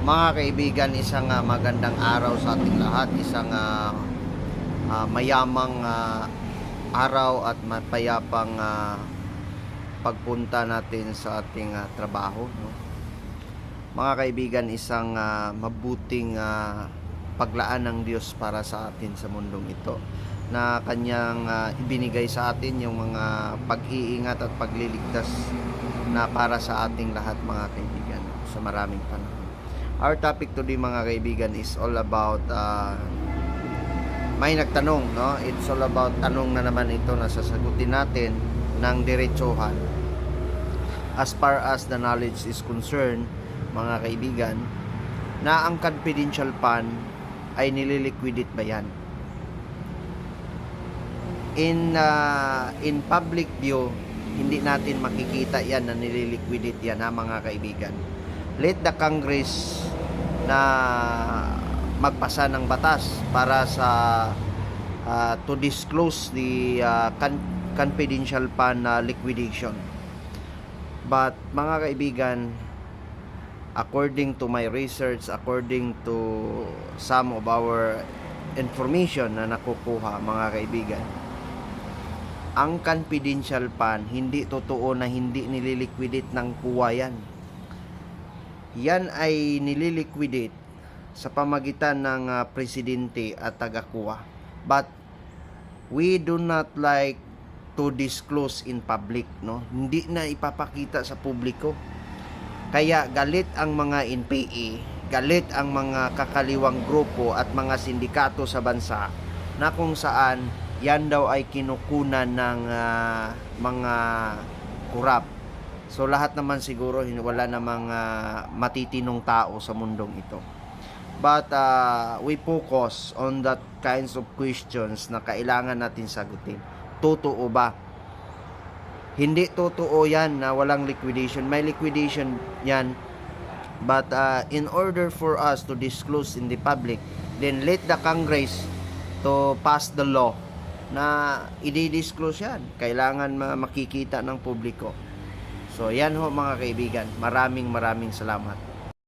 Mga kaibigan, isang ah, magandang araw sa ating lahat, isang ah, ah, mayamang ah, araw at mapayapang ah, pagpunta natin sa ating ah, trabaho. No? Mga kaibigan, isang ah, mabuting ah, paglaan ng Diyos para sa atin sa mundong ito na kanyang ah, ibinigay sa atin yung mga pag-iingat at pagliligtas na para sa ating lahat mga kaibigan sa maraming panahon. Our topic today mga kaibigan is all about uh, may nagtanong, no? It's all about tanong na naman ito na sasagutin natin ng diretsuhan. As far as the knowledge is concerned, mga kaibigan, na ang confidential fund ay nililiquidate ba yan? In uh, in public view, hindi natin makikita yan na nililiquidate yan ha mga kaibigan. Let the Congress na magpasa ng batas para sa uh, to disclose the uh, con- confidential fund uh, liquidation. But mga kaibigan, according to my research, according to some of our information na nakukuha mga kaibigan, ang confidential fund hindi totoo na hindi nililiquidate ng kuwa yan. Yan ay nililiquidate sa pamagitan ng ah, presidente at taga-kuwa. But we do not like to disclose in public, no? Hindi na ipapakita sa publiko. Kaya galit ang mga NPA, galit ang mga kakaliwang grupo at mga sindikato sa bansa na kung saan yan daw ay kinukunan ng ah, mga kurap. So lahat naman siguro wala namang ah, matitinong tao sa mundong ito. But ah, we focus on that kinds of questions na kailangan natin sagutin. Totoo ba? Hindi totoo yan na walang liquidation. May liquidation yan. But uh, in order for us to disclose in the public, then let the Congress to pass the law na i-disclose yan. Kailangan ma- makikita ng publiko. So yan ho mga kaibigan. Maraming maraming salamat.